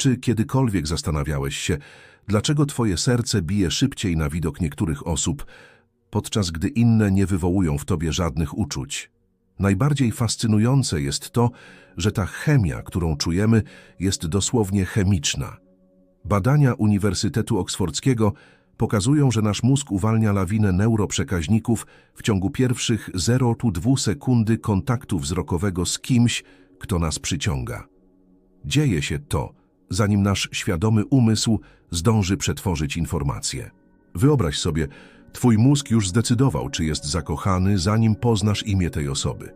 Czy kiedykolwiek zastanawiałeś się, dlaczego twoje serce bije szybciej na widok niektórych osób, podczas gdy inne nie wywołują w tobie żadnych uczuć? Najbardziej fascynujące jest to, że ta chemia, którą czujemy, jest dosłownie chemiczna. Badania Uniwersytetu Oksfordzkiego pokazują, że nasz mózg uwalnia lawinę neuroprzekaźników w ciągu pierwszych 0,2 sekundy kontaktu wzrokowego z kimś, kto nas przyciąga. Dzieje się to, zanim nasz świadomy umysł zdąży przetworzyć informacje. Wyobraź sobie, twój mózg już zdecydował, czy jest zakochany, zanim poznasz imię tej osoby.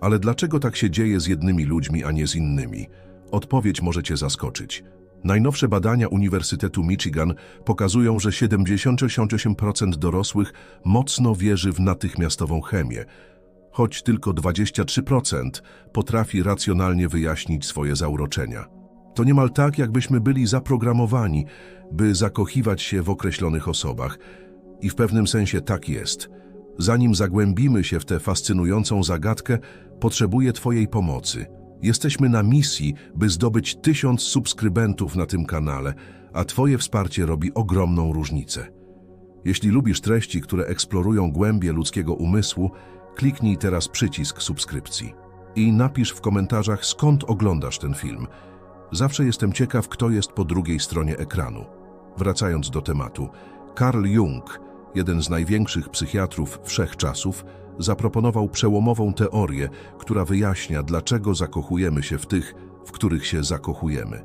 Ale dlaczego tak się dzieje z jednymi ludźmi, a nie z innymi? Odpowiedź może cię zaskoczyć. Najnowsze badania Uniwersytetu Michigan pokazują, że 78% dorosłych mocno wierzy w natychmiastową chemię, choć tylko 23% potrafi racjonalnie wyjaśnić swoje zauroczenia. To niemal tak, jakbyśmy byli zaprogramowani, by zakochiwać się w określonych osobach. I w pewnym sensie tak jest. Zanim zagłębimy się w tę fascynującą zagadkę, potrzebuję Twojej pomocy. Jesteśmy na misji, by zdobyć tysiąc subskrybentów na tym kanale, a Twoje wsparcie robi ogromną różnicę. Jeśli lubisz treści, które eksplorują głębie ludzkiego umysłu, kliknij teraz przycisk subskrypcji. I napisz w komentarzach, skąd oglądasz ten film. Zawsze jestem ciekaw, kto jest po drugiej stronie ekranu. Wracając do tematu, Carl Jung, jeden z największych psychiatrów wszechczasów, zaproponował przełomową teorię, która wyjaśnia, dlaczego zakochujemy się w tych, w których się zakochujemy.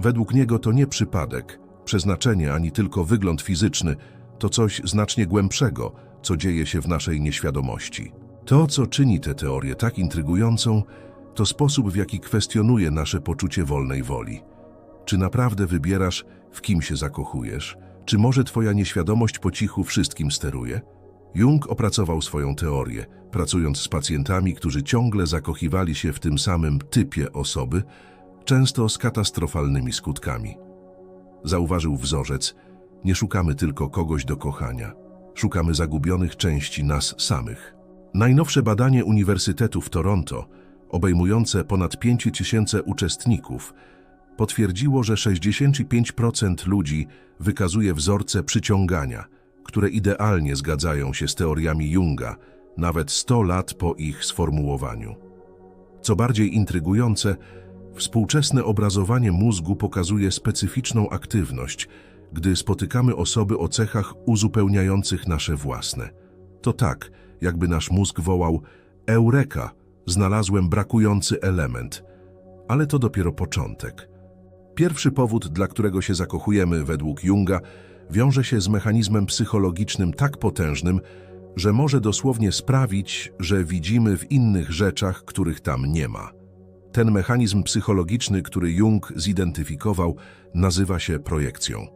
Według niego to nie przypadek, przeznaczenie ani tylko wygląd fizyczny, to coś znacznie głębszego, co dzieje się w naszej nieświadomości. To, co czyni tę teorię tak intrygującą, to sposób, w jaki kwestionuje nasze poczucie wolnej woli. Czy naprawdę wybierasz, w kim się zakochujesz? Czy może twoja nieświadomość po cichu wszystkim steruje? Jung opracował swoją teorię, pracując z pacjentami, którzy ciągle zakochiwali się w tym samym typie osoby, często z katastrofalnymi skutkami. Zauważył wzorzec, nie szukamy tylko kogoś do kochania, szukamy zagubionych części nas samych. Najnowsze badanie Uniwersytetu w Toronto, obejmujące ponad 5 tysięcy uczestników, potwierdziło, że 65% ludzi wykazuje wzorce przyciągania, które idealnie zgadzają się z teoriami Junga, nawet 100 lat po ich sformułowaniu. Co bardziej intrygujące, współczesne obrazowanie mózgu pokazuje specyficzną aktywność, gdy spotykamy osoby o cechach uzupełniających nasze własne. To tak, jakby nasz mózg wołał Eureka, znalazłem brakujący element. Ale to dopiero początek. Pierwszy powód, dla którego się zakochujemy według Junga, wiąże się z mechanizmem psychologicznym tak potężnym, że może dosłownie sprawić, że widzimy w innych rzeczach, których tam nie ma. Ten mechanizm psychologiczny, który Jung zidentyfikował, nazywa się projekcją.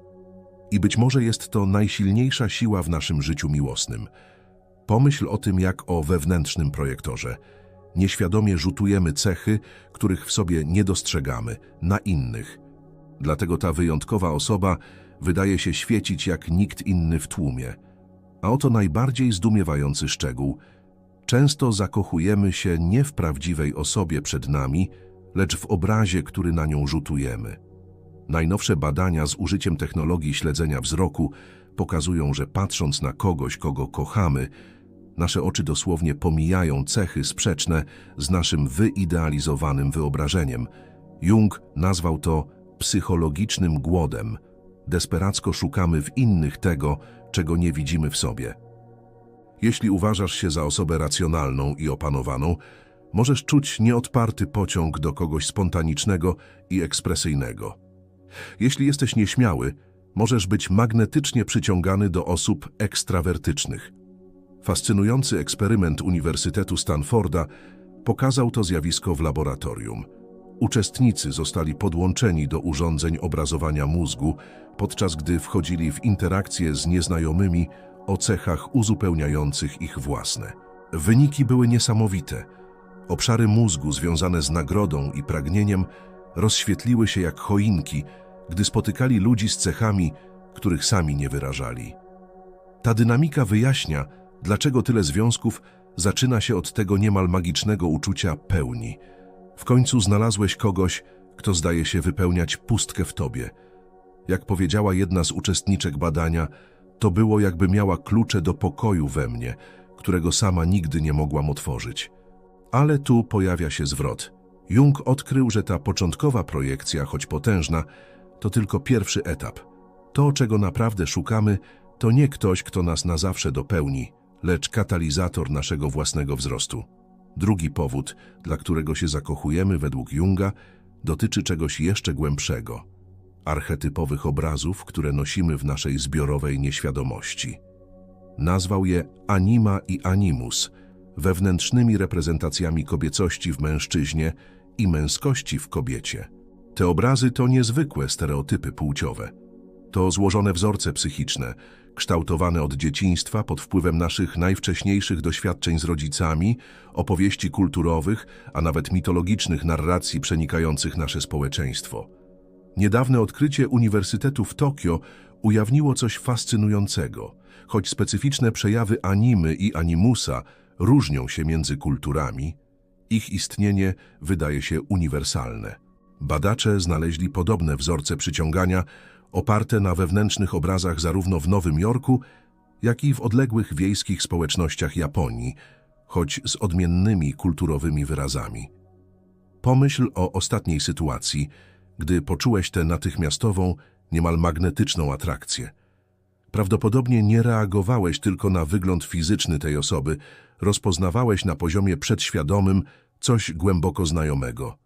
I być może jest to najsilniejsza siła w naszym życiu miłosnym. Pomyśl o tym jak o wewnętrznym projektorze. Nieświadomie rzutujemy cechy, których w sobie nie dostrzegamy, na innych. Dlatego ta wyjątkowa osoba wydaje się świecić jak nikt inny w tłumie. A oto najbardziej zdumiewający szczegół. Często zakochujemy się nie w prawdziwej osobie przed nami, lecz w obrazie, który na nią rzutujemy. Najnowsze badania z użyciem technologii śledzenia wzroku pokazują, że patrząc na kogoś, kogo kochamy, nasze oczy dosłownie pomijają cechy sprzeczne z naszym wyidealizowanym wyobrażeniem. Jung nazwał to psychologicznym głodem. Desperacko szukamy w innych tego, czego nie widzimy w sobie. Jeśli uważasz się za osobę racjonalną i opanowaną, możesz czuć nieodparty pociąg do kogoś spontanicznego i ekspresyjnego. Jeśli jesteś nieśmiały, możesz być magnetycznie przyciągany do osób ekstrawertycznych. Fascynujący eksperyment Uniwersytetu Stanforda pokazał to zjawisko w laboratorium. Uczestnicy zostali podłączeni do urządzeń obrazowania mózgu, podczas gdy wchodzili w interakcje z nieznajomymi o cechach uzupełniających ich własne. Wyniki były niesamowite. Obszary mózgu związane z nagrodą i pragnieniem rozświetliły się jak choinki, gdy spotykali ludzi z cechami, których sami nie wyrażali. Ta dynamika wyjaśnia, dlaczego tyle związków zaczyna się od tego niemal magicznego uczucia pełni. W końcu znalazłeś kogoś, kto zdaje się wypełniać pustkę w tobie. Jak powiedziała jedna z uczestniczek badania, to było jakby miała klucze do pokoju we mnie, którego sama nigdy nie mogłam otworzyć. Ale tu pojawia się zwrot. Jung odkrył, że ta początkowa projekcja, choć potężna, to tylko pierwszy etap. To, czego naprawdę szukamy, to nie ktoś, kto nas na zawsze dopełni, lecz katalizator naszego własnego wzrostu. Drugi powód, dla którego się zakochujemy według Junga, dotyczy czegoś jeszcze głębszego archetypowych obrazów, które nosimy w naszej zbiorowej nieświadomości. Nazwał je anima i animus, wewnętrznymi reprezentacjami kobiecości w mężczyźnie i męskości w kobiecie. Te obrazy to niezwykłe stereotypy płciowe. To złożone wzorce psychiczne, kształtowane od dzieciństwa pod wpływem naszych najwcześniejszych doświadczeń z rodzicami, opowieści kulturowych, a nawet mitologicznych narracji przenikających nasze społeczeństwo. Niedawne odkrycie Uniwersytetu w Tokio ujawniło coś fascynującego. Choć specyficzne przejawy animy i animusa różnią się między kulturami, ich istnienie wydaje się uniwersalne. Badacze znaleźli podobne wzorce przyciągania oparte na wewnętrznych obrazach zarówno w Nowym Jorku, jak i w odległych wiejskich społecznościach Japonii, choć z odmiennymi kulturowymi wyrazami. Pomyśl o ostatniej sytuacji, gdy poczułeś tę natychmiastową, niemal magnetyczną atrakcję. Prawdopodobnie nie reagowałeś tylko na wygląd fizyczny tej osoby, rozpoznawałeś na poziomie przedświadomym coś głęboko znajomego.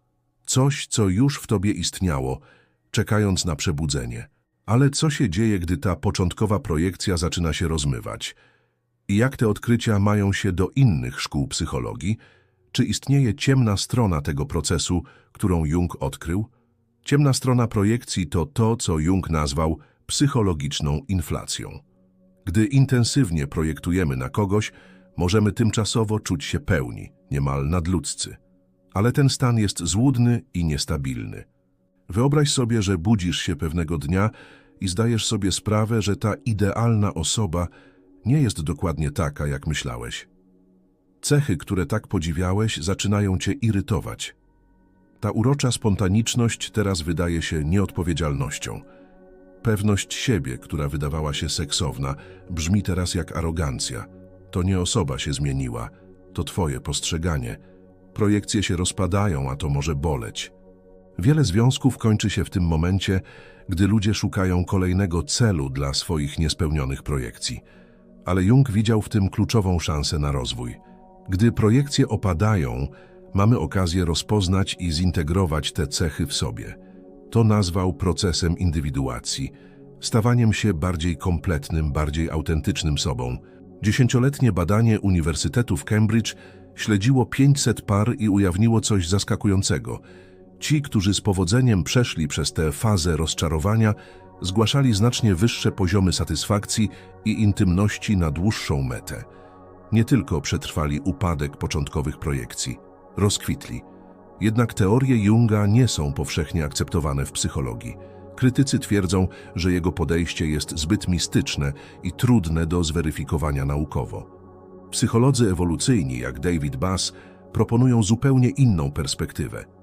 Coś, co już w tobie istniało, czekając na przebudzenie. Ale co się dzieje, gdy ta początkowa projekcja zaczyna się rozmywać? I jak te odkrycia mają się do innych szkół psychologii? Czy istnieje ciemna strona tego procesu, którą Jung odkrył? Ciemna strona projekcji to to, co Jung nazwał psychologiczną inflacją. Gdy intensywnie projektujemy na kogoś, możemy tymczasowo czuć się pełni, niemal nadludzcy. Ale ten stan jest złudny i niestabilny. Wyobraź sobie, że budzisz się pewnego dnia i zdajesz sobie sprawę, że ta idealna osoba nie jest dokładnie taka, jak myślałeś. Cechy, które tak podziwiałeś, zaczynają cię irytować. Ta urocza spontaniczność teraz wydaje się nieodpowiedzialnością. Pewność siebie, która wydawała się seksowna, brzmi teraz jak arogancja. To nie osoba się zmieniła, to twoje postrzeganie. Projekcje się rozpadają, a to może boleć. Wiele związków kończy się w tym momencie, gdy ludzie szukają kolejnego celu dla swoich niespełnionych projekcji. Ale Jung widział w tym kluczową szansę na rozwój. Gdy projekcje opadają, mamy okazję rozpoznać i zintegrować te cechy w sobie. To nazwał procesem indywiduacji, stawaniem się bardziej kompletnym, bardziej autentycznym sobą. Dziesięcioletnie badanie Uniwersytetu w Cambridge śledziło 500 par i ujawniło coś zaskakującego – Ci, którzy z powodzeniem przeszli przez tę fazę rozczarowania, zgłaszali znacznie wyższe poziomy satysfakcji i intymności na dłuższą metę. Nie tylko przetrwali upadek początkowych projekcji, rozkwitli. Jednak teorie Junga nie są powszechnie akceptowane w psychologii. Krytycy twierdzą, że jego podejście jest zbyt mistyczne i trudne do zweryfikowania naukowo. Psycholodzy ewolucyjni, jak David Bass, proponują zupełnie inną perspektywę –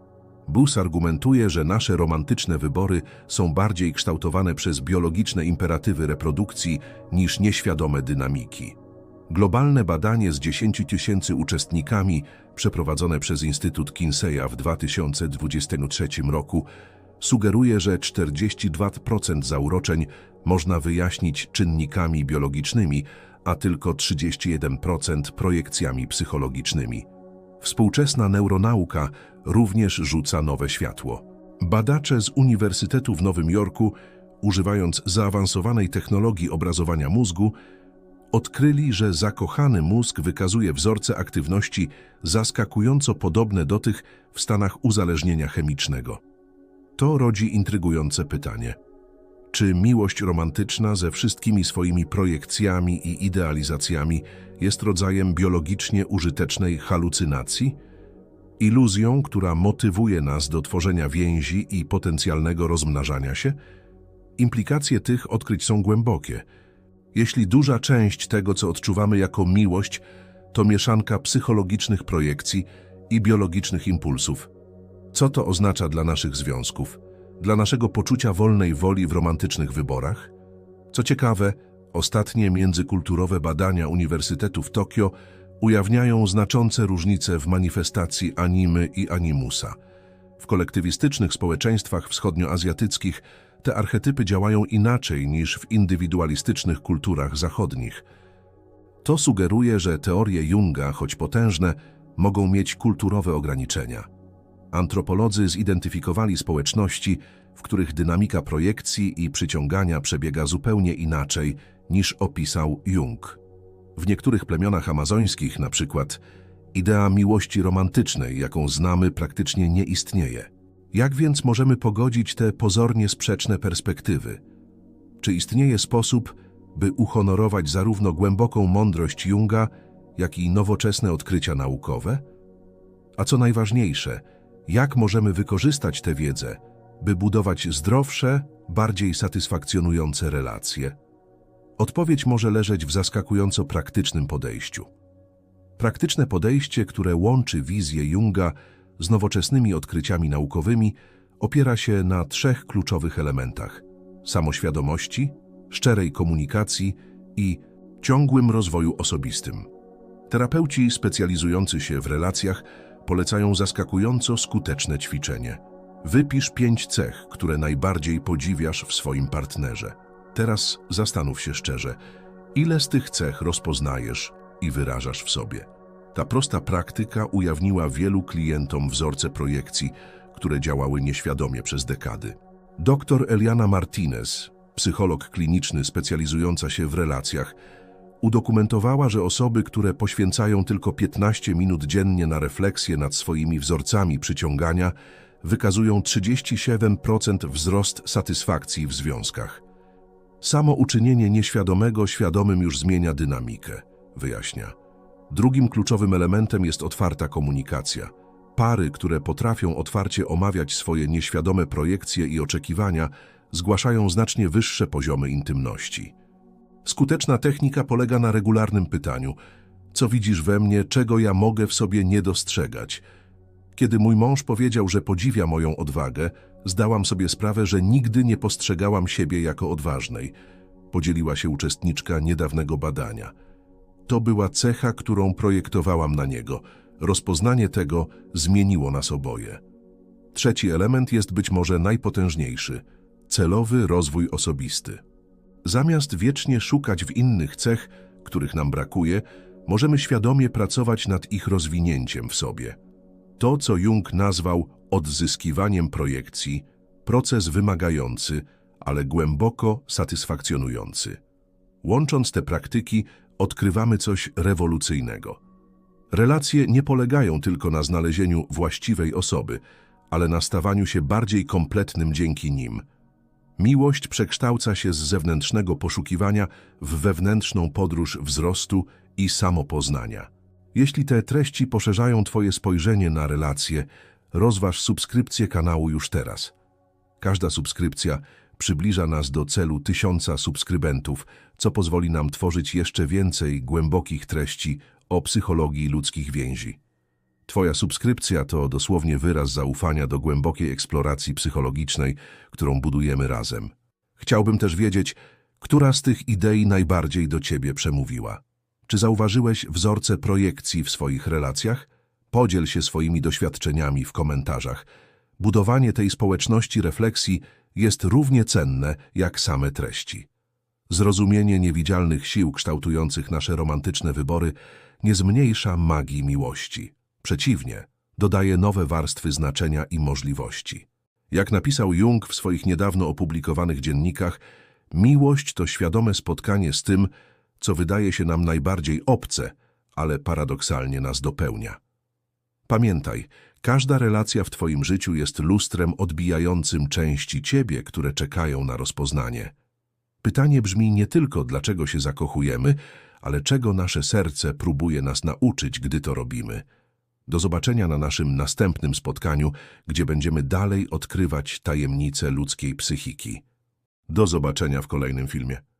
Bus argumentuje, że nasze romantyczne wybory są bardziej kształtowane przez biologiczne imperatywy reprodukcji niż nieświadome dynamiki. Globalne badanie z 10 tysięcy uczestnikami przeprowadzone przez Instytut Kinseya w 2023 roku sugeruje, że 42% zauroczeń można wyjaśnić czynnikami biologicznymi, a tylko 31% projekcjami psychologicznymi. Współczesna neuronauka również rzuca nowe światło. Badacze z Uniwersytetu w Nowym Jorku, używając zaawansowanej technologii obrazowania mózgu, odkryli, że zakochany mózg wykazuje wzorce aktywności zaskakująco podobne do tych w stanach uzależnienia chemicznego. To rodzi intrygujące pytanie. Czy miłość romantyczna ze wszystkimi swoimi projekcjami i idealizacjami jest rodzajem biologicznie użytecznej halucynacji? Iluzją, która motywuje nas do tworzenia więzi i potencjalnego rozmnażania się? Implikacje tych odkryć są głębokie. Jeśli duża część tego, co odczuwamy jako miłość, to mieszanka psychologicznych projekcji i biologicznych impulsów, Co to oznacza dla naszych związków? Dla naszego poczucia wolnej woli w romantycznych wyborach? Co ciekawe, ostatnie międzykulturowe badania Uniwersytetu w Tokio ujawniają znaczące różnice w manifestacji animy i animusa. W kolektywistycznych społeczeństwach wschodnioazjatyckich te archetypy działają inaczej niż w indywidualistycznych kulturach zachodnich. To sugeruje, że teorie Junga, choć potężne, mogą mieć kulturowe ograniczenia. Antropolodzy zidentyfikowali społeczności, w których dynamika projekcji i przyciągania przebiega zupełnie inaczej niż opisał Jung. W niektórych plemionach amazońskich, na przykład, idea miłości romantycznej, jaką znamy, praktycznie nie istnieje. Jak więc możemy pogodzić te pozornie sprzeczne perspektywy? Czy istnieje sposób, by uhonorować zarówno głęboką mądrość Junga, jak i nowoczesne odkrycia naukowe? A co najważniejsze, jak możemy wykorzystać tę wiedzę, by budować zdrowsze, bardziej satysfakcjonujące relacje? Odpowiedź może leżeć w zaskakująco praktycznym podejściu. Praktyczne podejście, które łączy wizję Junga z nowoczesnymi odkryciami naukowymi, opiera się na trzech kluczowych elementach: samoświadomości, szczerej komunikacji i ciągłym rozwoju osobistym. Terapeuci specjalizujący się w relacjach polecają zaskakująco skuteczne ćwiczenie. Wypisz pięć cech, które najbardziej podziwiasz w swoim partnerze. Teraz zastanów się szczerze, ile z tych cech rozpoznajesz i wyrażasz w sobie. Ta prosta praktyka ujawniła wielu klientom wzorce projekcji, które działały nieświadomie przez dekady. Dr Eliana Martinez, psycholog kliniczny specjalizująca się w relacjach, udokumentowała, że osoby, które poświęcają tylko 15 minut dziennie na refleksję nad swoimi wzorcami przyciągania, wykazują 37% wzrost satysfakcji w związkach. Samo uczynienie nieświadomego świadomym już zmienia dynamikę, wyjaśnia. Drugim kluczowym elementem jest otwarta komunikacja. Pary, które potrafią otwarcie omawiać swoje nieświadome projekcje i oczekiwania, zgłaszają znacznie wyższe poziomy intymności. Skuteczna technika polega na regularnym pytaniu: co widzisz we mnie, czego ja mogę w sobie nie dostrzegać? Kiedy mój mąż powiedział, że podziwia moją odwagę, zdałam sobie sprawę, że nigdy nie postrzegałam siebie jako odważnej. Podzieliła się uczestniczka niedawnego badania. To była cecha, którą projektowałam na niego. Rozpoznanie tego zmieniło nas oboje. Trzeci element jest być może najpotężniejszy celowy rozwój osobisty. Zamiast wiecznie szukać w innych cech, których nam brakuje, możemy świadomie pracować nad ich rozwinięciem w sobie. To, co Jung nazwał odzyskiwaniem projekcji, proces wymagający, ale głęboko satysfakcjonujący. Łącząc te praktyki, odkrywamy coś rewolucyjnego. Relacje nie polegają tylko na znalezieniu właściwej osoby, ale na stawaniu się bardziej kompletnym dzięki nim. Miłość przekształca się z zewnętrznego poszukiwania w wewnętrzną podróż wzrostu i samopoznania. Jeśli te treści poszerzają Twoje spojrzenie na relacje, rozważ subskrypcję kanału już teraz. Każda subskrypcja przybliża nas do celu tysiąca subskrybentów, co pozwoli nam tworzyć jeszcze więcej głębokich treści o psychologii ludzkich więzi. Twoja subskrypcja to dosłownie wyraz zaufania do głębokiej eksploracji psychologicznej, którą budujemy razem. Chciałbym też wiedzieć, która z tych idei najbardziej do Ciebie przemówiła. Czy zauważyłeś wzorce projekcji w swoich relacjach? Podziel się swoimi doświadczeniami w komentarzach. Budowanie tej społeczności refleksji jest równie cenne jak same treści. Zrozumienie niewidzialnych sił kształtujących nasze romantyczne wybory nie zmniejsza magii miłości. Przeciwnie, dodaje nowe warstwy znaczenia i możliwości. Jak napisał Jung w swoich niedawno opublikowanych dziennikach, miłość to świadome spotkanie z tym, co wydaje się nam najbardziej obce, ale paradoksalnie nas dopełnia. Pamiętaj, każda relacja w Twoim życiu jest lustrem odbijającym części Ciebie, które czekają na rozpoznanie. Pytanie brzmi nie tylko, dlaczego się zakochujemy, ale czego nasze serce próbuje nas nauczyć, gdy to robimy. Do zobaczenia na naszym następnym spotkaniu, gdzie będziemy dalej odkrywać tajemnice ludzkiej psychiki. Do zobaczenia w kolejnym filmie.